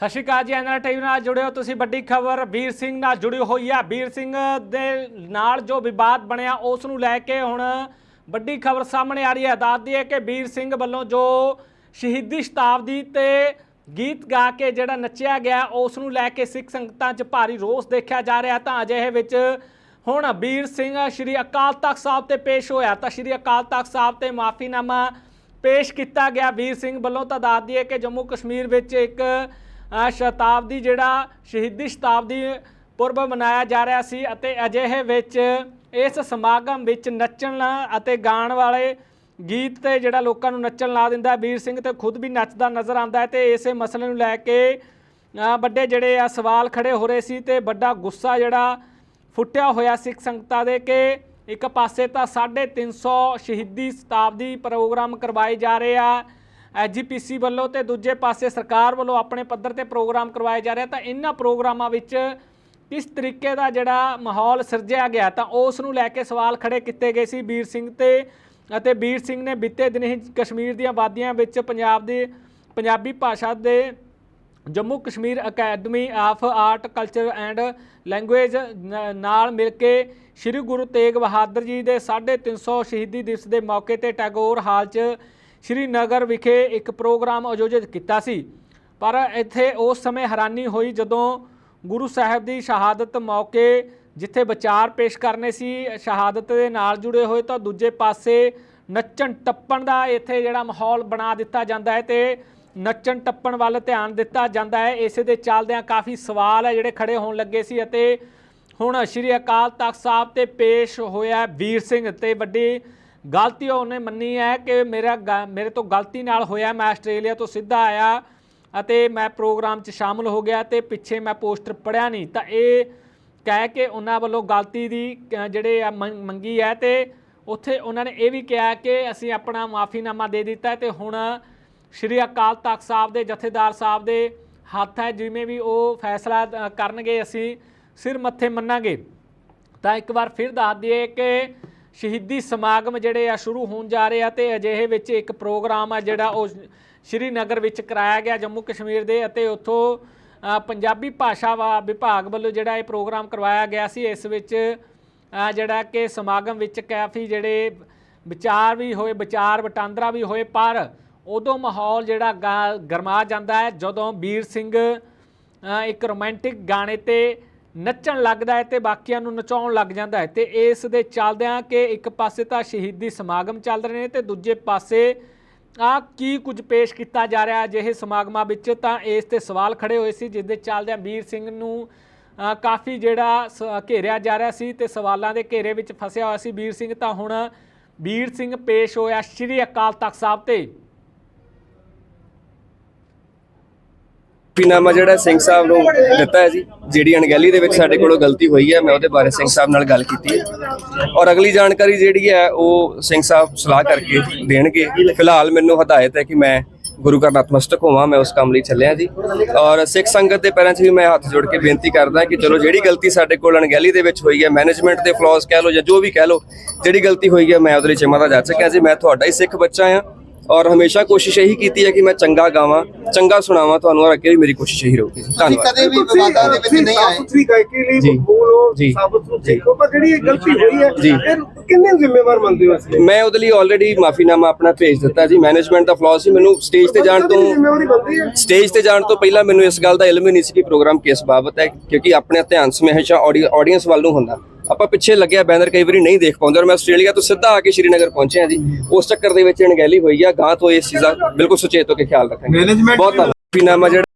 ਸਤਿ ਸ਼੍ਰੀ ਅਕਾਲ ਜੀ NR TV ਨਾਲ ਜੁੜੇ ਹੋ ਤੁਸੀਂ ਵੱਡੀ ਖਬਰ। ਵੀਰ ਸਿੰਘ ਨਾਲ ਜੁੜੀ ਹੋਈ ਹੈ ਵੀਰ ਸਿੰਘ ਦੇ ਨਾਲ ਜੋ ਵਿਵਾਦ ਬਣਿਆ, ਉਸ ਨੂੰ ਲੈ ਕੇ ਹੁਣ ਵੱਡੀ ਖਬਰ ਸਾਹਮਣੇ ਆ ਰਹੀ ਹੈ। ਦੱਸਦੀ ਹੈ ਕਿ ਵੀਰ ਸਿੰਘ ਵੱਲੋਂ ਜੋ ਸ਼ਹੀਦੀ ਸ਼ਤਾਬਦੀ ਤੇ ਗੀਤ ਗਾ ਕੇ ਜਿਹੜਾ ਨੱਚਿਆ ਗਿਆ, ਉਸ ਨੂੰ ਲੈ ਕੇ ਸਿੱਖ ਸੰਗਤਾਂ 'ਚ ਭਾਰੀ ਰੋਸ ਦੇਖਿਆ ਜਾ ਰਿਹਾ। ਤਾਂ ਅਜਿਹੇ ਵਿੱਚ ਹੁਣ ਵੀਰ ਸਿੰਘ ਸ਼੍ਰੀ ਅਕਾਲ ਤਖਤ ਸਾਹਿਬ ਤੇ ਪੇਸ਼ ਹੋਇਆ। ਤਾਂ ਸ਼੍ਰੀ ਅਕਾਲ ਤਖਤ ਸਾਹਿਬ ਤੇ ਮਾਫੀਨਾਮਾ ਪੇਸ਼ ਕੀਤਾ ਗਿਆ ਵੀਰ ਸਿੰਘ ਵੱਲੋਂ। ਤਾਂ ਦੱਸਦੀ ਹੈ ਕਿ ਜੰਮੂ ਕਸ਼ਮੀਰ ਵਿੱਚ ਇੱਕ ਸ਼ਤਾਬਦੀ ਜਿਹੜਾ ਸ਼ਹੀਦੀ ਸ਼ਤਾਬਦੀ ਪੁਰਬ ਮਨਾਇਆ ਜਾ ਰਿਹਾ ਸੀ ਅਤੇ ਅਜਿਹੇ ਵਿੱਚ ਇਸ ਸਮਾਗਮ ਵਿੱਚ ਨੱਚਣ ਅਤੇ ਗਾਣ ਵਾਲੇ ਗੀਤ ਤੇ ਜਿਹੜਾ ਲੋਕਾਂ ਨੂੰ ਨੱਚਣ ਲਾ ਦਿੰਦਾ, ਵੀਰ ਸਿੰਘ ਤੇ ਖੁਦ ਵੀ ਨੱਚਦਾ ਨਜ਼ਰ ਆਉਂਦਾ ਹੈ ਤੇ ਇਸੇ ਮਸਲੇ ਨੂੰ ਲੈ ਕੇ ਵੱਡੇ ਜਿਹੜੇ ਆ ਸਵਾਲ ਖੜੇ ਹੋ ਰਹੇ ਸੀ ਤੇ ਵੱਡਾ ਗੁੱਸਾ ਜਿਹੜਾ ਫੁੱਟਿਆ ਹੋਇਆ ਸਿੱਖ ਸੰਗਤਾਂ ਦੇ ਕਿ ਇੱਕ ਪਾਸੇ ਤਾਂ 350 ਸ਼ਹੀਦੀ ਸ਼ਤਾਬਦੀ ਪ੍ਰੋਗਰਾਮ ਕਰਵਾਏ ਜਾ ਰਹੇ ਆ। ਐਜੀਪੀਸੀ ਵੱਲੋਂ ਤੇ ਦੂਜੇ ਪਾਸੇ ਸਰਕਾਰ ਵੱਲੋਂ ਆਪਣੇ ਪੱਧਰ ਤੇ ਪ੍ਰੋਗਰਾਮ ਕਰਵਾਏ ਜਾ ਰਹੇ ਤਾਂ ਇਹਨਾਂ ਪ੍ਰੋਗਰਾਮਾਂ ਵਿੱਚ ਕਿਸ ਤਰੀਕੇ ਦਾ ਜਿਹੜਾ ਮਾਹੌਲ ਸਿਰਜਿਆ ਗਿਆ, ਤਾਂ ਉਸ ਨੂੰ ਲੈ ਕੇ ਸਵਾਲ ਖੜੇ ਕੀਤੇ ਗਏ ਸੀ ਵੀਰ ਸਿੰਘ ਤੇ, ਅਤੇ ਵੀਰ ਸਿੰਘ ਨੇ ਬੀਤੇ ਦਿਨ ਹੀ ਕਸ਼ਮੀਰ ਦੀਆਂ ਵਾਦੀਆਂ ਵਿੱਚ ਪੰਜਾਬ ਦੇ ਪੰਜਾਬੀ ਭਾਸ਼ਾ ਦੇ Jammu Kashmir academy of art, culture and language ਨਾਲ ਮਿਲ ਕੇ ਸ੍ਰੀ ਗੁਰੂ ਤੇਗ ਬਹਾਦਰ ਜੀ ਦੇ 350 ਸ਼ਹੀਦੀ ਦਿਵਸ ਦੇ ਮੌਕੇ ਤੇ ਟੈਗੋਰ ਹਾਲ 'ਚ ਸ਼੍ਰੀਨਗਰ ਵਿਖੇ ਇੱਕ ਪ੍ਰੋਗਰਾਮ ਆਯੋਜਿਤ ਕੀਤਾ ਸੀ। ਪਰ ਇੱਥੇ ਉਸ ਸਮੇਂ ਹੈਰਾਨੀ ਹੋਈ ਜਦੋਂ ਗੁਰੂ ਸਾਹਿਬ ਦੀ ਸ਼ਹਾਦਤ ਮੌਕੇ ਜਿੱਥੇ ਵਿਚਾਰ ਪੇਸ਼ ਕਰਨੇ ਸੀ, ਸ਼ਹਾਦਤ ਦੇ ਨਾਲ ਜੁੜੇ ਹੋਏ ਤਾਂ ਦੂਜੇ ਪਾਸੇ ਨੱਚਣ ਟੱਪਣ ਦਾ ਇੱਥੇ ਜਿਹੜਾ ਮਾਹੌਲ ਬਣਾ ਦਿੱਤਾ ਜਾਂਦਾ ਹੈ ਤੇ ਨੱਚਣ ਟੱਪਣ ਵੱਲ ਧਿਆਨ ਦਿੱਤਾ ਜਾਂਦਾ ਹੈ। ਇਸੇ ਦੇ ਚੱਲਦਿਆਂ ਕਾਫੀ ਸਵਾਲ ਹੈ ਜਿਹੜੇ ਖੜੇ ਹੋਣ ਲੱਗੇ ਸੀ ਅਤੇ ਹੁਣ ਸ਼੍ਰੀ ਅਕਾਲ ਤਖਤ ਸਾਹਿਬ ਤੇ ਪੇਸ਼ ਹੋਇਆ ਵੀਰ ਸਿੰਘ ਤੇ ਵੱਡੀ ਗਲਤੀ ਉਹਨੇ ਮੰਨੀ ਹੈ ਕਿ ਮੇਰਾ ਗ- ਮੇਰੇ ਤੋਂ ਗਲਤੀ ਨਾਲ ਹੋਇਆ, ਮੈਂ ਆਸਟ੍ਰੇਲੀਆ ਤੋਂ ਸਿੱਧਾ ਆਇਆ ਅਤੇ ਮੈਂ ਪ੍ਰੋਗਰਾਮ 'ਚ ਸ਼ਾਮਲ ਹੋ ਗਿਆ ਤੇ ਪਿੱਛੇ ਮੈਂ ਪੋਸਟਰ ਪੜਿਆ ਨਹੀਂ। ਤਾਂ ਇਹ ਕਹਿ ਕੇ ਉਹਨਾਂ ਵੱਲੋਂ ਗਲਤੀ ਦੀ ਜਿਹੜੇ ਆ ਮੰਗ- ਮੰਗੀ ਹੈ ਤੇ ਉੱਥੇ ਉਹਨਾਂ ਨੇ ਇਹ ਵੀ ਕਿਹਾ ਕਿ ਅਸੀਂ ਆਪਣਾ ਮਾਫੀਨਾਮਾ ਦੇ ਦਿੱਤਾ ਹੈ ਤੇ ਹੁਣ ਸ਼੍ਰੀ ਅਕਾਲ ਤਖਤ ਸਾਹਿਬ ਦੇ ਜਥੇਦਾਰ ਸਾਹਿਬ ਦੇ ਹੱਥ ਹੈ, ਜਿਵੇਂ ਵੀ ਉਹ ਫੈਸਲਾ ਕਰਨਗੇ, ਅਸੀਂ ਸਿਰ ਮੱਥੇ ਮੰਨਾਂਗੇ। ਤਾਂ ਇੱਕ ਵਾਰ ਫਿਰ ਦੱਸ ਦਈਏ ਕਿ ਸ਼ਹੀਦੀ ਸਮਾਗਮ ਜਿਹੜੇ ਆ ਸ਼ੁਰੂ ਹੋਣ ਜਾ ਰਹੇ ਆ ਤੇ ਅਜਿਹੇ ਵਿੱਚ ਇੱਕ ਪ੍ਰੋਗਰਾਮ ਆ ਜਿਹੜਾ ਉਹ ਸ਼੍ਰੀਨਗਰ ਵਿੱਚ ਕਰਾਇਆ ਗਿਆ ਜੰਮੂ ਕਸ਼ਮੀਰ ਦੇ ਅਤੇ ਉੱਥੋਂ ਪੰਜਾਬੀ ਭਾਸ਼ਾ ਵਾ ਵਿਭਾਗ ਵੱਲੋਂ ਜਿਹੜਾ ਇਹ ਪ੍ਰੋਗਰਾਮ ਕਰਵਾਇਆ ਗਿਆ ਸੀ। ਇਸ ਵਿੱਚ ਜਿਹੜਾ ਕਿ ਸਮਾਗਮ ਵਿੱਚ ਕਾਫੀ ਜਿਹੜੇ ਵਿਚਾਰ ਵੀ ਹੋਏ, ਵਿਚਾਰ ਵਟਾਂਦਰਾ ਵੀ ਹੋਏ, ਪਰ ਉਦੋਂ ਮਾਹੌਲ ਜਿਹੜਾ ਗਾ- ਗਰਮਾ ਜਾਂਦਾ ਹੈ। ਜਦੋਂ ਵੀਰ ਸਿੰਘ ਇੱਕ ਰੋਮਾਂਟਿਕ ਗਾਣੇ ਤੇ ਨੱਚਣ ਲੱਗਦਾ ਹੈ ਤੇ ਬਾਕੀਆਂ ਨੂੰ ਨਚਾਉਣ ਲੱਗ ਜਾਂਦਾ ਹੈ ਤੇ ਇਸ ਦੇ ਚੱਲਦਿਆਂ ਕਿ ਇੱਕ ਪਾਸੇ ਤਾਂ ਸ਼ਹੀਦੀ ਸਮਾਗਮ ਚੱਲ ਰਹੇ ਨੇ ਤੇ ਦੂਜੇ ਪਾਸੇ ਆ ਕੀ ਕੁਝ ਪੇਸ਼ ਕੀਤਾ ਜਾ ਰਿਹਾ ਅਜਿਹੇ ਸਮਾਗਮਾਂ ਵਿੱਚ ਤਾਂ ਇਸ ਤੇ ਸਵਾਲ ਖੜੇ ਹੋਏ ਸੀ, ਜਿਸ ਦੇ ਚੱਲਦਿਆਂ ਵੀਰ ਸਿੰਘ ਨੂੰ ਕਾਫੀ ਜਿਹੜਾ ਸ- ਘੇਰਿਆ ਜਾ ਰਿਹਾ ਸੀ ਤੇ ਸਵਾਲਾਂ ਦੇ ਘੇਰੇ ਵਿੱਚ ਫਸਿਆ ਹੋਇਆ ਸੀ ਵੀਰ ਸਿੰਘ। ਤਾਂ ਹੁਣ ਵੀਰ ਸਿੰਘ ਪੇਸ਼ ਹੋਇਆ ਸ਼੍ਰੀ ਅਕਾਲ ਤਖਤ ਸਾਹਿਬ ਤੇ। ਪੀਨਾਮਾ ਜਿਹੜਾ ਸਿੰਘ ਸਾਹਿਬ ਨੂੰ ਦਿੱਤਾ ਹੈ ਜੀ, ਜਿਹੜੀ ਅਣਗਹਿਲੀ ਦੇ ਵਿੱਚ ਸਾਡੇ ਕੋਲੋਂ ਗਲਤੀ ਹੋਈ ਹੈ, ਮੈਂ ਉਹਦੇ ਬਾਰੇ ਸਿੰਘ ਸਾਹਿਬ ਨਾਲ ਗੱਲ ਕੀਤੀ ਹੈ। ਔਰ ਅਗਲੀ ਜਾਣਕਾਰੀ ਜਿਹੜੀ ਹੈ, ਉਹ ਸਿੰਘ ਸਾਹਿਬ ਸਲਾਹ ਕਰਕੇ ਦੇਣਗੇ। ਫਿਲਹਾਲ ਮੈਨੂੰ ਹਦਾਇਤ ਹੈ ਕਿ ਮੈਂ ਗੁਰੂ ਘਰ ਨਤਮਸਤਕ ਹੋਵਾਂ, ਮੈਂ ਉਸ ਕੰਮ ਲਈ ਚੱਲਿਆ ਜੀ। ਔਰ ਸਿੱਖ ਸੰਗਤ ਦੇ ਪੈਰਾਂ 'ਚ ਵੀ ਮੈਂ ਹੱਥ ਜੋੜ ਕੇ ਬੇਨਤੀ ਕਰਦਾ ਕਿ ਚਲੋ, ਜਿਹੜੀ ਗਲਤੀ ਸਾਡੇ ਕੋਲ ਅਣਗਹਿਲੀ ਦੇ ਵਿੱਚ ਹੋਈ ਹੈ ਮੈਨੇਜਮੈਂਟ ਦੇ ਫਲॉज ਕਹਿ ਲਓ ਜਾਂ ਜੋ ਵੀ ਕਹਿ ਲਓ, ਜਿਹੜੀ ਗਲਤੀ ਹੋਈ ਹੈ, ਮੈਂ ਉਹਦੇ ਲਈ ਚਿਮਾ ਦਾ ਜਾ ਸਕਿਆ ਜੀ। ਮੈਂ ਤੁਹਾਡਾ ਹੀ ਸਿੱਖ ਬੱਚਾ ਆ ਔਰ ਹਮੇਸ਼ਾ ਕੋਸ਼ਿਸ਼ ਇਹੀ ਕੀਤੀ ਹੈ ਕਿ ਮੈਂ ਚੰਗਾ ਗਾਵਾਂ ਚੰਗਾ ਸੁਣਾਵਾਂ ਤੁਹਾਨੂੰ ਔਰ ਅੱਗੇ ਵੀ ਮੇਰੀ ਕੋਸ਼ਿਸ਼ ਇਹੀ ਰਹੂਗੀ। ਜੀ ਧੰਨਵਾਦ। ਕਦੇ ਵੀ ਵਿਵਾਦਾਂ ਦੇ ਵਿੱਚ ਨਹੀਂ ਆਏ। ਸਾਬਤ ਵੀ ਗਾਇਕੀ ਲਈ ਜੀ। ਬੋਲੋ ਜੀ। ਸਾਬਤ ਨੂੰ ਦੇਖੋ ਪਰ ਜਿਹੜੀ ਇਹ ਗਲਤੀ ਹੋਈ ਹੈ। ਫਿਰ ਕਿੰਨੇ ਜ਼ਿੰਮੇਵਾਰ ਮੰਨਦੇ ਹੋ ਲਈ? ਮੈਂ ਉਹਦੇ ਲਈ ਆਲਰੇਡੀ ਮਾਫੀਨਾਮਾ ਆਪਣਾ ਭੇਜ ਦਿੱਤਾ ਜੀ। ਮੈਨੇਜਮੈਂਟ ਦਾ ਫਲॉ ਸੀ। ਮੈਨੂੰ ਸਟੇਜ ਤੇ ਜਾਣ ਤੋਂ ਹੈ? ਸਟੇਜ ਤੇ ਜਾਣ ਤੋਂ ਪਹਿਲਾਂ ਮੈਨੂੰ ਇਸ ਗੱਲ ਦਾ ਇਲਮ ਹੀ ਨਹੀਂ ਸੀ ਕਿ ਪ੍ਰੋਗਰਾਮ ਕਿਸ ਬਾਬਤ ਹੈ ਕਿਉਂਕਿ ਆਪਣੇ ਧਿਆਨ ਹਮੇਸ਼ਾ ਆਡੀਅנס ਵੱਲ ਨੂੰ ਹੁੰਦਾ। ਆਪਾਂ ਪਿੱਛੇ ਲੱਗਿਆ ਬੈਨਰ ਕਈ ਵਾਰੀ ਨਹੀਂ ਦੇਖ ਪਾਉਂਦੇ ਔਰ ਮੈਂ ਆਸਟ੍ਰੇਲੀਆ ਤੋਂ ਸਿੱਧਾ ਆ ਕੇ ਸ਼੍ਰੀਨਗਰ ਪਹੁੰਚਿਆ ਜੀ। ਉਸ ਚੱਕਰ ਦੇ ਵਿੱਚ ਅਣਗਹਿਲੀ ਹੋਈ ਆ ਗਾਂ ਤੋਂ ਇਸ ਚੀਜ਼ ਬਿਲਕੁਲ ਸੁਚੇਤ ਹੋ ਕੇ ਖਿਆਲ ਰੱਖਾਂਗੇ। ਬਹੁਤ ਧੰਨਵਾਦ। ਪੀਨਾਮਾ ਜਿਹੜਾ?